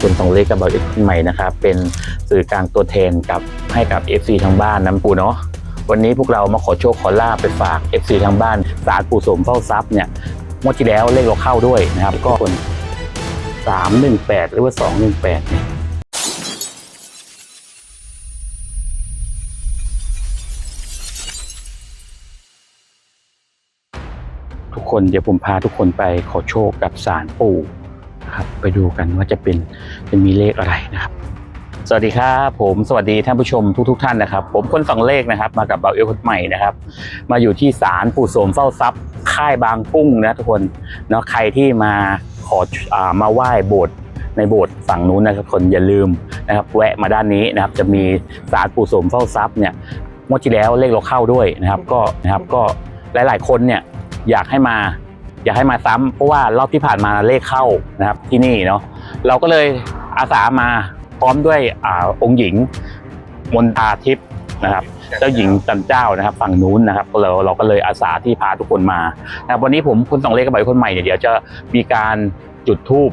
คุณสองเลขกับเบาเอ็กซ์ใหม่นะครับ เป็นสื่อกลางตัวแทนกับให้กับ FC ทางบ้านน้ำปูเนาะวันนี้พวกเรามาขอโชคขอลาบไปฝาก FC ทางบ้านสารปู่สมเฝ้าทรัพย์เนี่ยงวดที่แล้วเลขเราเข้าด้วยนะครับ ก็คนสามหนึ่งแปดหรือว่าสองหนึ่งแปดเนี่ยทุกคนเดี๋ยวผมพาทุกคนไปขอโชคกับสารปู่ นะครับ ไปดูกันว่าจะเป็นจะมีเลขอะไรนะครับ สวัสดีครับผมสวัสดีท่านผู้ชมทุกๆทท่านนะครับ ผมคนสองเลขนะครับ มากับเบาเอลคนใหม่นะครับ มาอยู่ที่ศาลปู่โสมเฝ้าทรัพย์ ค่ายบางกุ้งนะทุกคนเนาะใครที่มาขออามาไหว้โบสถ์ในโบสถ์ฝั่งนู้นนะครับคนอย่าลืมนะครับแวะมาด้านนี้นะครับจะมีศาลปู่โสมเฝ้าทรัพย์เนี่ยงวดที่แล้วเลขเราเข้าด้วยนะครับก็นะครับก็หลาย ๆ คนเนี่ยอยากให้มา อยากให้มาซ้ำเพราะว่ารอบที่ผ่านมาเลขเข้านะครับที่นี่เนาะเราก็เลยอาสามาพร้อมด้วยอองค์หญิงมนตาทิพย์นะครับเจ้าหญิงจันเจ้านะครับ ฝั่งนู้นนะครับเราเราก็เลยอาสาที่พาทุกคนมานะวันนี้ผมคุณสองเลขกับใบคนใหม่เนี่ยเดี๋ยวจะมีการจุดธูป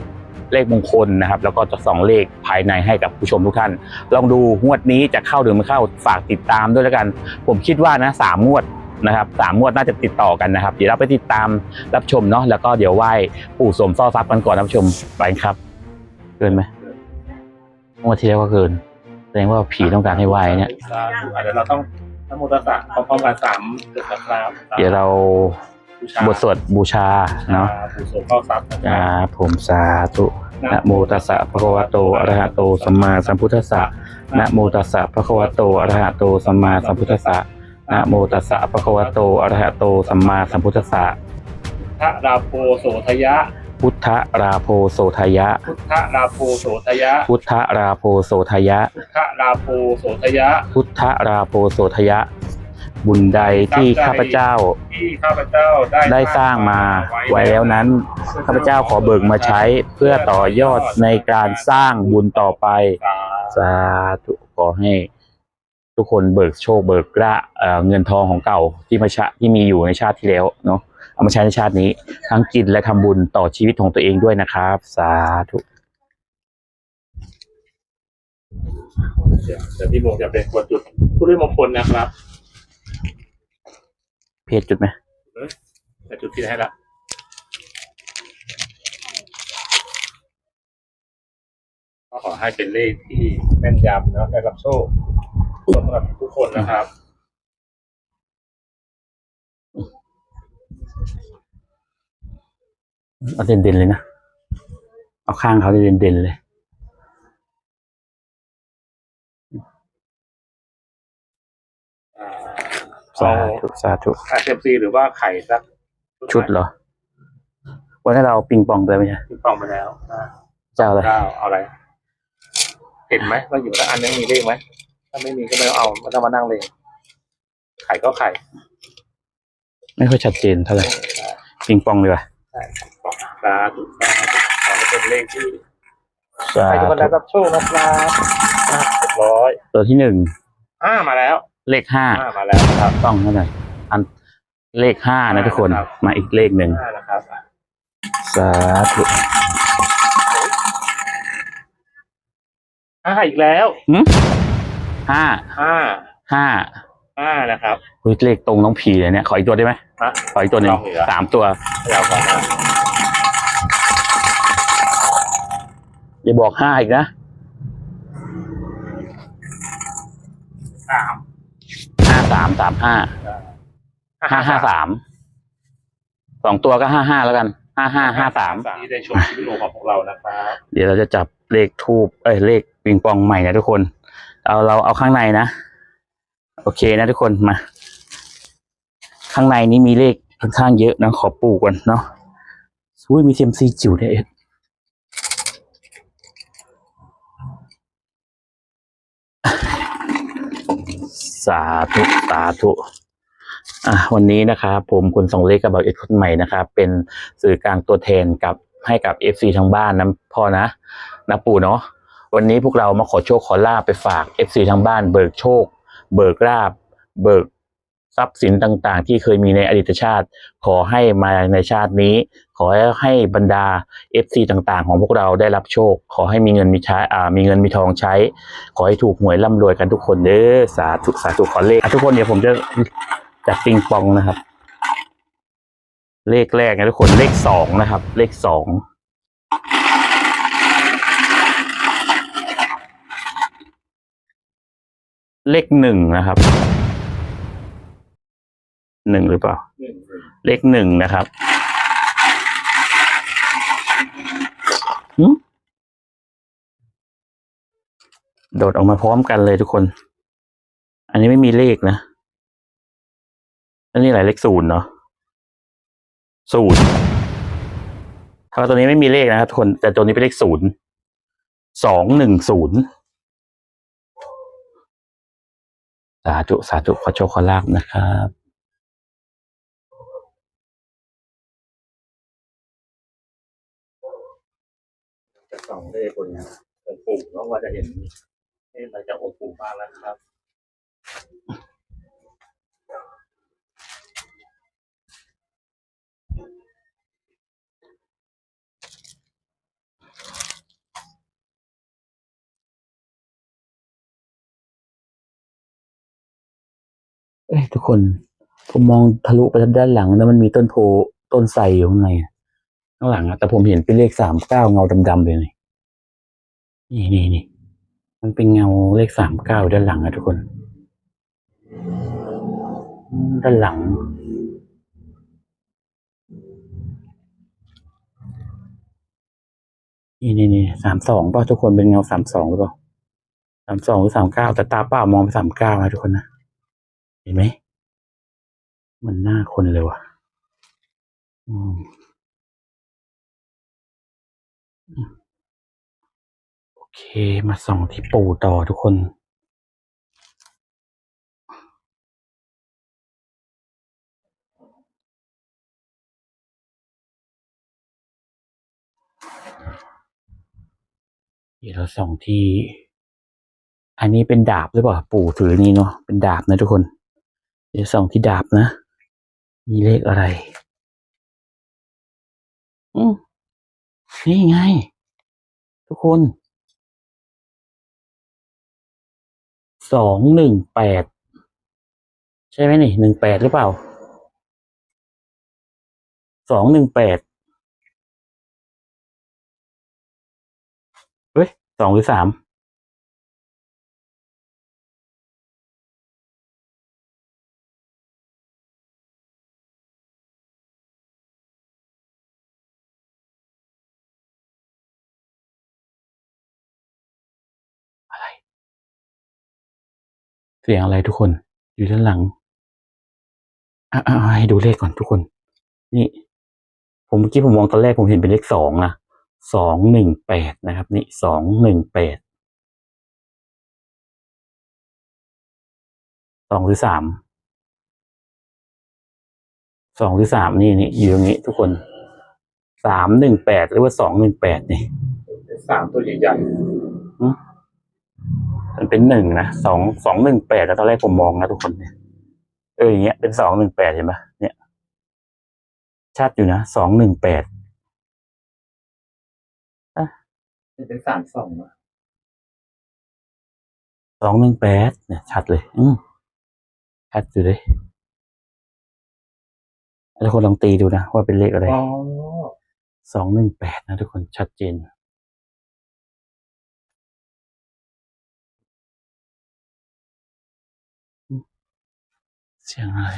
เลขมงคลนะครับ แล้วก็จะส่องเลขภายในให้กับผู้ชมทุกท่าน ลองดูงวดนี้จะเข้าหรือไม่เข้าฝากติดตามด้วยแล้วกัน ผมคิดว่านะสามงวด นะครับสามงวดน่าจะติดต่อกันนะครับ เดี๋ยวเราไปติดตามรับชมเนาะแล้วก็เดี๋ยวไหว้ปู่สมซ่อทรัพย์กันก่อนรับชมไปครับ เกินไหมงวดที่แล้วก็เกินแสดงว่าผีต้องการให้ไหว้เนี่ยสาธุอะเดี๋ยวเราต้องนโมตัสสะพร้อมๆกันสามจุดนะครับเดี๋ยวเราบูชาบทสวดบูชาเนาะผู้ทรงเข้าทรัพย์นะคอ่ารับผมสาธุนะโมตัสสะภะคะวะโตอะระหะโตสัมมาสัมพุทธัสสะนะโมตัสสะภะคะวะโตอะระหะโตสัมมาสัมพุทธัสสะ นะโมตัสสะภะคะวะโตอะระหะโตสัมมาสัมพุทธัสสะพระราโพโสทยะพุทธราโพโสทายะ พุทธราโพโสทยะ พุทธราโพโสทายะ พุทธราโพโสทยะ พุทธราโพโสทยะ บุญใดที่ข้าพเจ้า ที่ข้าพเจ้าได้ได้สร้างมาไว้แล้วนั้น ข้าพเจ้าขอเบิกมาใช้เพื่อต่อยอดในการสร้างบุญต่อไป สาสาธุขอให้ ทุกคนเบิกโชคเบิกละเอ่อเงินทองของเก่าที่มาชะที่มีอยู่ในชาติที่แล้วเนาะเอามาใช้ในชาตินี้ ทั้งกินและทำบุญต่อชีวิตของตัวเองด้วยนะครับ สาธุเดี๋ยวเดี๋ยวพี่โมจะเป็นคนจุดผู้ด้วยมงคลนะครับ เพจจุดไหมแต่จุดที่ไหนละก็ขอให้เป็นเลขที่แม่นยำเนาะได้รับโชค สำหรับทุกคนนะครับ เอาเด่นๆเลยนะ เอาข้างเขาเด่นๆเลย สาธุสาธุอาเซมซีหรือว่าไข่สักชุดเหรอ วันนี้เราปิงปองไปไหมใช่ที่ปองไปแล้วนะเจ้าอะไรเก้าเอาอะไร เห็นไหมว่าอยู่แล้วอันนี้มีเลขไหม ถ้าไม่มีก็ไม่ต้องเอาไม่ต้องมานั่งเลยไข่ก็ไข่ไม่ค่อยชัดเจนเท่าไหร่ปิงปองเลยว่ะใช่ปองสาธุสาธุขอให้เป็นเลขที่สาใครทุกคนได้ธุรับโชคนะครับอะเรียบร้อยตัวที่หนึ่งห้ามาแล้วเลขห้าห้ามาแล้วนะครับ ต้องเท่าไหร่อันเลขห้านะทุกคนครับ มาอีกเลขหนึ่งห้านะครับสาธุห้าอีกแล้ว หึ ห้าห้าห้าห้านะครับเฮ้ยเลขตรงน้องผีเลยเนี่ยขออีกตัวได้ไหมฮะ ขออีกตัวหนึ่งลองอีกเหรอ สามตัว เราก่อนนะอย่าบอกห้าอีกนะสามห้าสามสามห้าห้าห้าสามสองตัวก็ห้าห้าแล้วกันห้าห้าห้าสามที่ได้ชมวิดีโอของพวกเรานะครับ เดี๋ยวเราจะจับเลขทูบเอ้ยเลขปิงปองใหม่นะทุกคน เอาเราเอาข้างในนะ โอเคนะทุกคนมา ข้างในนี้มีเลขค่อนข้างเยอะนะขอปูก่อนเนาะอุ้ยมีเซีมซีจิ๋วด้วยเอ็ดสาธุสาธุอะวันนี้นะครับผมคุณสองเลขกับเบาเอ็ดคนใหม่นะครับ เป็นสื่อกลางตัวแทนกับให้กับเอฟซีทางบ้านนะพ่อนะนะปู่เนาะ วันนี้พวกเรามาขอโชคขอลาบไปฝากเอฟซีทางบ้านเบิกโชค เบิกลาบ เบิกทรัพย์สินต่างๆ ที่เคยมีในอดีตชาติ ขอให้มาในชาตินี้ ขอให้บรรดา FC ต่างๆ ของพวกเราได้รับโชค ขอให้มีเงินมีใช้อ่ามีเงินมีทองใช้ ขอให้ถูกหวยร่ำรวยกันทุกคนเด้อสาธุสาธุขอเลขอะทุกคนเดี๋ยวผมจะจัดปิงปองนะครับ เลขแรกนะทุกคนเลขสองนะครับ เลขสอง เลขหนึ่งนะครับหนึ่งหรือเปล่า เลขหนึ่งนะครับโดดออกมาพร้อมกันเลยทุกคน อันนี้ไม่มีเลขนะ อันนี้อะไรเลขศูนย์เนาะศูนย์ถ้าตัวนี้ไม่มีเลขนะครับทุกคน แต่ตัวนี้เป็นเลขศูนย์สองหนึ่งศูนย์ สาธุสาธุขอโชคขอลาบนะครับจะส่องเลขคนนะปุ่มแล้ว่าจะเห็นเลขอะไรจะองค์ปู่บ้างแล้วครับ เอ้ยทุกคน ผมมองทะลุไปด้านหลังแล้วมันมีต้นโพต้นไทรอยู่ข้างในข้างหลังอะแต่ผมเห็นเป็นเลขสามเก้าเงาดำๆเลยนี่นี่นี่นี่มันเป็นเงาเลขสามเก้าด้านหลังอะทุกคน ด้านหลัง นี่นี่นี่สามสองป่ะทุกคนเป็นเงาสามสองหรือเปล่าสามสองหรือสามเก้าแต่ตาเปล่ามองไปสามเก้านะทุกคนนะ ห็นไหม มันหน้าคนเลยว่ะโอเค มาส่องที่ปู่ต่อทุกคน เดี๋ยวเราส่องที่ อันนี้เป็นดาบหรือเปล่า ปู่ถือนี่เนาะ เป็นดาบนะทุกคน เดี๋ยวส่องที่ดาบนะ มีเลขอะไร อืมนี่ไง ทุกคนสองหนึ่งแปดใช่ไหมนี่หนึ่งแปดหรือเปล่าสองหนึ่งแปดเฮ้ยสองหรือสาม เสียงอะไรทุกคน อยู่ด้านหลังอะอะอะให้ดูเลขก่อนทุกคน นี่ ผมเมื่อกี้ผมมองตอนแรกผมเห็นเป็นเลขสองนะสองหนึ่งแปดนะครับ นี่สองหนึ่งแปดสองหรือสามสองหรือสามนี่นี่อยู่ตรงนี้ทุกคนสามหนึ่งแปดหรือว่าสองหนึ่งแปดนี่เป็นสามตัวใหญ่ มันเป็นหนึ่งนะสองสองหนึ่งแปดแล้วตอนแรกผมมองนะทุกคนเนี่ยเอออย่างเงี้ยเป็นสองหนึ่งแปดเห็นปะเนี่ย ชัดอยู่นะสองหนึ่งแปดๆเป็นสามสองนะสองหนึ่งแปดเนี่ย ชัดเลย อืมชัดอยู่เลยทุกคนลองตีดูนะว่าเป็นเลขอะไรอ๋อสองหนึ่งแปดนะทุกคนชัดเจน เสียงอะไร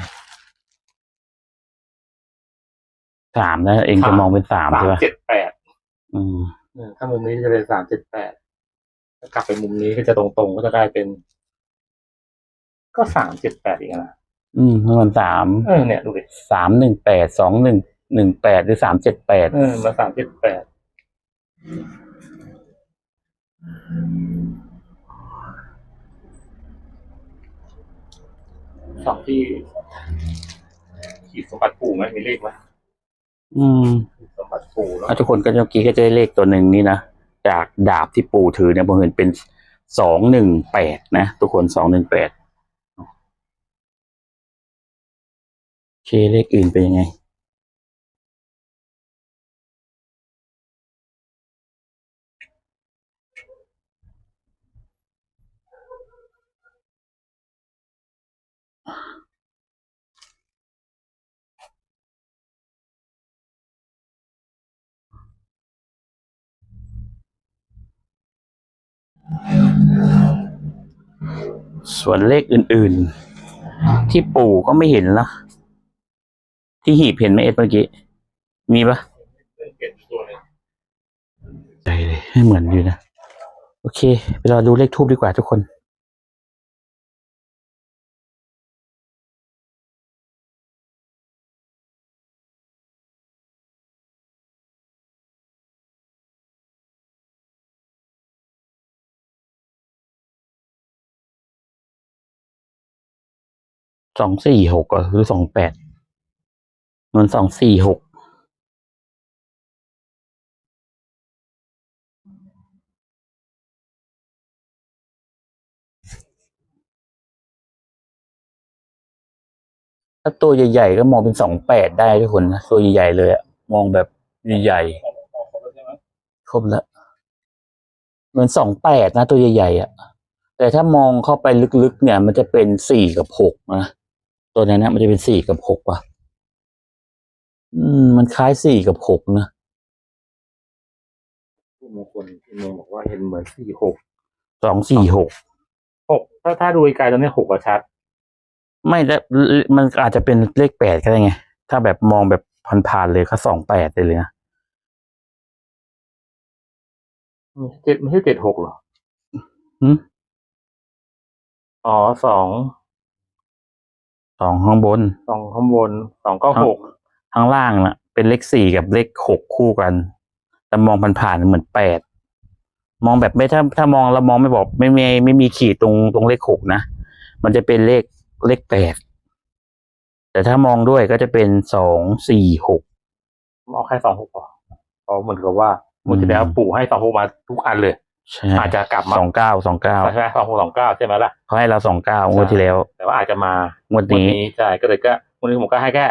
สามนะเองจะมองเป็นสามสามใช่ปะเจ็ดแปดอืมเออถ้ามุมนี้จะเป็นสามเจ็ดแปดถ้ากลับไปมุมนี้ก็จะตรงๆก็จะได้เป็น ก็สามเจ็ดแปดอีกนะอืมมันสามเออเนี่ยดูดิสามหนึ่งแปดสองหนึ่งหนึ่งแปดหรือสามเจ็ดแปดเออมาสามเจ็ดแปด สองที่ขีดสมบัติปู่ไหมมีเลขไหมอืมขีดสมบัติปู่แล้วอะทุกคนก็เมื่อกี้ก็จะได้เลขตัวหนึ่งนี่นะจากดาบที่ปู่ถือเนี่ยผมเห็นเป็นสองหนึ่งแปดนะทุกคนสองหนึ่งแปดเคเลขอื่นเป็นยังไง ส่วนเลขอื่นๆ ที่ปู่ก็ไม่เห็นนะที่หีบเห็นไหมเอ็ดเมื่อกี้ มีปะเก็บตัวเลยใจเลยไม่เหมือนอยู่นะ โอเค ไปรอดูเลขทูบดีกว่าทุกคน สองสี่หกอะหรือสองแปดมันสองสี่หกถ้าตัวใหญ่ๆก็มองเป็นสองแปดได้ทุกคนนะตัวใหญ่ๆเลยอะมองแบบใหญ่ๆครบแล้วเหมือนสองแปดนะตัวใหญ่ๆอะแต่ถ้ามองเข้าไปลึกๆเนี่ย มันจะเป็นสี่กับหกนะ ตัวนั้นนะมันจะเป็นสี่กับหกป่ะ อืม มันคล้ายสี่กับหกนะผู้มงคลที่เมืองบอกว่าเห็นเหมือนสี่หกสองสี่หกหกถ้าถ้าดูไกลๆตอนนี้หกอะชัด ไม่แล้วมันอาจจะเป็นเลขแปดก็ได้ไง ถ้าแบบมองแบบผ่านๆเลยก็สองแปดเลยนะเจ็ดไม่ใช่เจ็ดหกเหรอหืมอ๋อสอง สองข้างบนสองข้างบนสองเก้าหกข้างล่างน่ะ เป็นเลขสี่กับเลขหกคู่กันแต่มองผ่านๆเหมือนแปดมองแบบไม่ถ้าถ้ามองเรามองไม่บอกไม่มีไม่มีขีดตรงตรงเลขหกนะมันจะเป็นเลขเลขแปดแต่ถ้ามองด้วยก็จะเป็นสองสี่หกเอาแค่สองหกพอเพราะเหมือนกับว่ามันจะได้เอาปู่ให้สองหกมาทุกอันเลยใช่ อาจจะกลับมาสองเก้าสองเก้าใช่ไหมสองหกสองเก้าใช่ไหมล่ะเขาให้เราสองเก้างวดที่แล้ว แต่ว่าอาจจะมางวดวันนี้นี้ใช่ก็เลยก็วันนี้ผมก็ให้แค่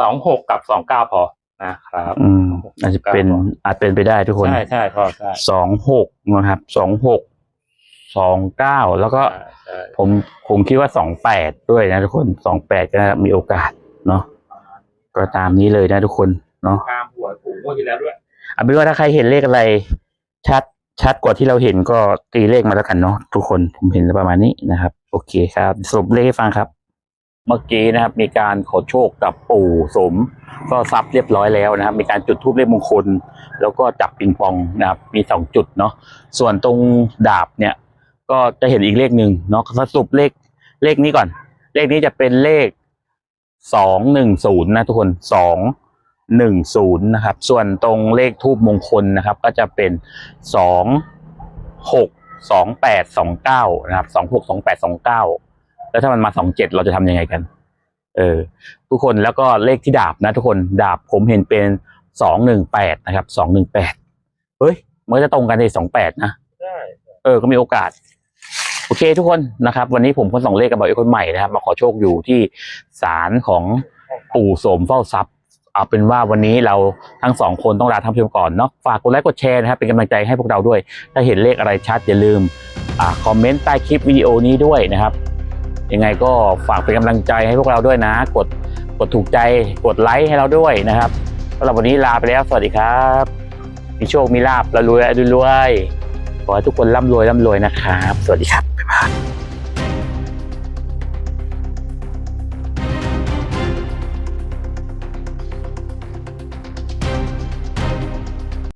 สองหกกับสองเก้าพอนะครับอืมอาจจะเป็นอาจเป็นไปได้ทุกคนใช่ใช่พอใช่สองหกนะครับสองหกสองเก้าแล้วก็ใช่ใช่ผมผมคิดว่าสองแปดด้วยนะทุกคนสองแปดก็มีโอกาสเนาะก็ตามนี้เลยนะทุกคนเนาะข้ามหัวปู่งวดที่แล้วด้วยเอาเป็นว่าถ้าใครเห็นเลขอะไรชัด ชัดกว่าที่เราเห็นก็ตีเลขมาแล้วกันเนาะทุกคนผมเห็นประมาณนี้นะครับ โอเคครับสรุปเลขให้ฟังครับ เมื่อกี้นะครับ มีการขอโชคกับปู่สม ก็ซับเรียบร้อยแล้วนะครับ มีการจุดทูปเลขมงคล แล้วก็จับปิงปองนะครับ มีสองจุดเนาะส่วนตรงดาบเนี่ย ก็จะเห็นอีกเลขหนึ่งเนาะสรุปเลขเลขนี้ก่อน เลขนี้จะเป็นเลขสองหนึ่งศูนย์นะทุกคนสอง หนึ่งศูนย์นะครับ ส่วนตรงเลขทูบมงคลนะครับ ก็จะเป็นสองหกสองแปดสองเก้านะครับสองหกสองแปดสองเก้าแล้วถ้ามันมาสองเจ็ดเราจะทำยังไงกัน เออ ทุกคนแล้วก็เลขที่ดาบนะทุกคนดาบผมเห็นเป็นสองหนึ่งแปดนะครับสองหนึ่งแปดเฮ้ย มันก็จะตรงกันในสองแปดนะใช่เออ ก็มีโอกาสโอเคทุกคนนะครับ วันนี้ผมคนส่งเลขกับบอกไอ้คนใหม่นะครับ มาขอโชคอยู่ที่ศาลของปู่โสมเฝ้าทรัพย์ เอาเป็นว่าวันนี้เราทั้งสองคนต้องลาท่านผู้ชมก่อนเนาะฝากกดไลค์กดแชร์นะครับเป็นกำลังใจให้พวกเราด้วย ถ้าเห็นเลขอะไรชัดอย่าลืมอคอมเมนต์ใต้คลิปวิดีโอนี้ด้วยนะครับยังไงก็ฝากเป็นกำลังใจให้พวกเราด้วยนะ กดกดถูกใจกดไลค์ให้เราด้วยนะครับสำหรับวันนี้ลาไปแล้วสวัสดีครับ มีโชคมีลาบเรวยรวยรวยขอให้ทุกคนร่ำรวยร่ำรวยนะครับ สวัสดีครับ